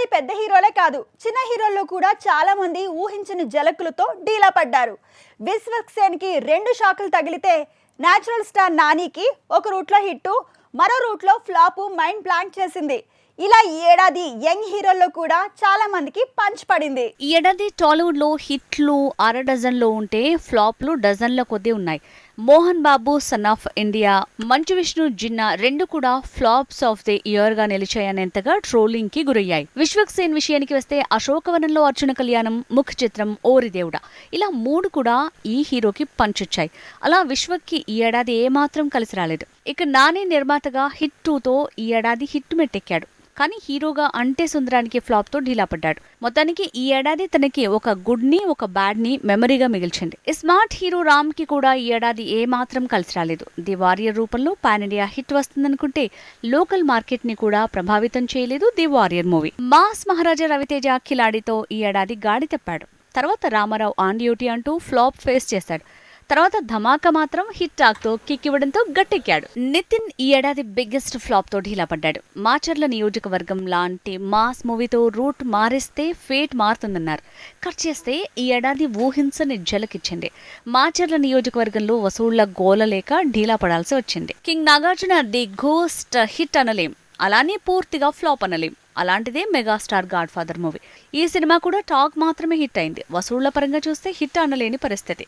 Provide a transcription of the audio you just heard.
అది పెద్ద హీరోలే కాదు చిన్న హీరోల్లో కూడా చాలా మంది ఊహించిన జలకులతో డీలా పడ్డారు. విశ్వక్సేన్కి రెండు షాకులు తగిలితే న్యాచురల్ స్టార్ నానికి ఒక రూట్లో హిట్టు మరో రూట్లో ఫ్లాపు మైండ్ బ్లాంక్ చేసింది. ఇలా ఈ ఏడాది యంగ్ హీరోల్లో కూడా చాలా మందికి పంచ్ పడింది. ఈ ఏడాది టాలీవుడ్లో హిట్లు అర డజన్లో ఉంటే ఫ్లాప్లు డజన్ల కొద్దీ ఉన్నాయి. Mohan Babu son of India Manchu Vishnu Ginna రెండు కూడా ఫ్లాప్స్ ఆఫ్ ది ఇయర్గా నిలిచాయనేంతగా ట్రోలింగ్కి గురయ్యాయి. విశ్వక్ సేన్ విషయానికి వస్తే అశోకవనంలో అర్జున కళ్యాణం ముఖ చిత్రం ఓరిదేవుడ ఇలా మూడు కూడా ఈ హీరోకి పంచొచ్చాయి అలా విశ్వక్కి ఈ ఏడాది ఏమాత్రం కలిసి రాలేదు. ఇక నాని నిర్మాతగా హిట్ టూతో ఈ ఏడాది హిట్ మెట్టెక్కాడు. కానీ హీరోగా అంటే సుందరానికి ఫ్లాప్తో ఢీలా పడ్డాడు మొత్తానికి ఈ ఏడాది తనకి ఒక గుడ్ని ఒక బ్యాడ్ని మెమరీగా మిగిల్చింది. స్మార్ట్ హీరో రామ్కి కూడా ఈ ఏడాది ఏ మాత్రం కలిసి రాలేదు. ది వారియర్ రూపంలో పాన్ ఇండియా హిట్ వస్తుందనుకుంటే లోకల్ మార్కెట్ని కూడా ప్రభావితం చేయలేదు the warrior movie. Mass Maharaja Raviteja కిలాడితో ఈ ఏడాది గాడి తెప్పాడు. తర్వాత రామారావు ఆన్ డ్యూటీ అంటూ ఫ్లాప్ ఫేస్ చేశాడు. తర్వాత ధమాకా మాత్రం హిట్ టాక్తో కిక్ ఇవ్వడంతో గట్టెక్కాడు. నితిన్ ఈ ఏడాది బిగ్గెస్ట్ ఫ్లాప్తో ఢీలా పడ్డాడు. మాచర్ల నియోజకవర్గం లాంటి మాస్ మూవీతో రూట్ మారిస్తే ఫేట్ మారుతుందన్నారు. కట్ చేస్తే ఈ ఏడాది ఊహించని జలకిచ్చింది. మాచర్ల నియోజకవర్గంలో వసూళ్ళ గోల లేక ఢీలా పడాల్సి వచ్చింది. King Nagarjuna the ghost hit అనలేం. అలానే పూర్తిగా ఫ్లాప్ అనలేం. అలాంటిదే మెగాస్టార్ గాడ్ ఫాదర్ మూవీ. ఈ సినిమా కూడా టాక్ మాత్రమే హిట్ అయింది. వసూళ్ళ పరంగా చూస్తే హిట్ అనలేని పరిస్థితి.